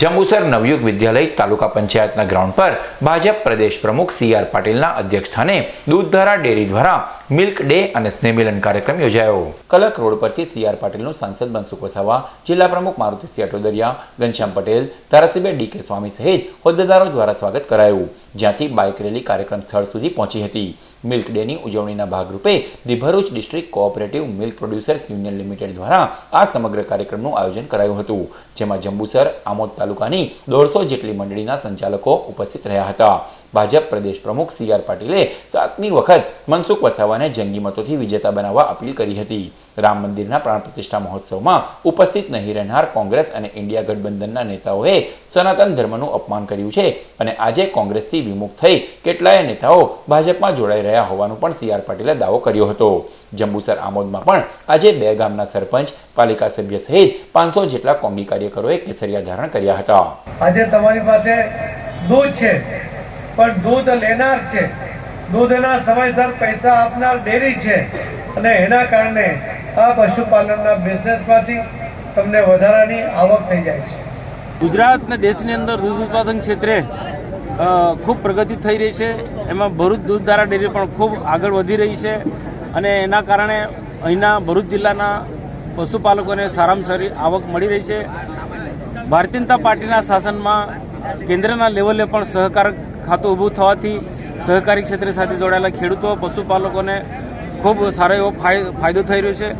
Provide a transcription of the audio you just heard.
જંબુસર નવયુગ વિદ્યાલય તાલુકા પંચાયતના ગ્રાઉન્ડ પર ભાજપ પ્રદેશ પ્રમુખ સી આર પાટીલના અધ્યક્ષસ્થાને દૂધધારા ડેરી દ્વારા મિલ્ક ડે અને સ્નેહમિલન કાર્યક્રમ યોજાયો. કલક રોડ પરથી સી આર પાટીલનું સાંસદ મનસુખ વસાવા, જિલ્લા પ્રમુખ મારુતિસિંહ અટોદરિયા ઘનશ્યામ પટેલ, ધારાસભ્ય ડી કે સ્વામી સહિત હોદ્દેદારો દ્વારા સ્વાગત કરાયું, જ્યાંથી બાઇક રેલી કાર્યક્રમ સ્થળ સુધી પહોંચી હતી. મિલ્ક ડેની ઉજવણીના ભાગરૂપે the Bharuch district cooperative milk producers union limited દ્વારા આ સમગ્ર કાર્યક્રમનું આયોજન કરાયું હતું, જેમાં જંબુસર, આમોદ તાલુકાની દોઢસો જેટલી મંડળીના સંચાલકો ઉપસ્થિત રહ્યા હતા. ભાજપ પ્રદેશ પ્રમુખ સી આર પાટીલે સાતમી વખત મનસુખ વસાવાને જંગી મતોથી વિજેતા બનાવવા અપીલ કરી હતી. રામ મંદિરના પ્રાણ પ્રતિષ્ઠા મહોત્સવમાં ઉપસ્થિત નહીં રહેનાર કોંગ્રેસ અને ઇન્ડિયા ગઠબંધનના નેતાઓએ સનાતન ધર્મનું અપમાન કર્યું છે અને આજે કોંગ્રેસથી વિમુખ થઈ કેટલાય નેતાઓ ભાજપમાં જોડાઈ રહ્યા હોવાનું પણ સી આર પાટીલે દાવો કર્યો હતો. જંબુસર આમોદમાં પણ આજે બે ગામના સરપંચ, પાલિકા સભ્ય સહિત પાંચસો જેટલા કોંગી કાર્યકરોએ કેસરિયા ધારણ કર્યા હતા. આજે તમારી પાસે દૂધ છે પણ દૂધ લેનાર છે. દૂધના સમયસર પૈસા આપનાર ડેરી છે અને એના કારણે આ પશુપાલનના બિઝનેસમાંથી તમને વધારાની આવક થઈ જાય છે. ગુજરાત અને દેશની અંદર દૂધ ઉત્પાદન ક્ષેત્રે ખૂબ પ્રગતિ થઈ રહી છે. એમાં ભરૂચ દૂધધારા ડેરી પણ ખૂબ આગળ વધી રહી છે અને એના કારણે અહીંના ભરૂચ જિલ્લાના પશુપાલકોને સારામાં સારી આવક મળી રહી છે. ભારતીય જનતા પાર્ટીના શાસનમાં કેન્દ્રના લેવલે પણ સહકાર ખાતું ઊભું થવાથી સહકારી ક્ષેત્ર સાથે જોડાયેલા ખેડૂતો, પશુપાલકોને ખૂબ સારો એવો ફાય- ફાયદો થઈ રહ્યો છે.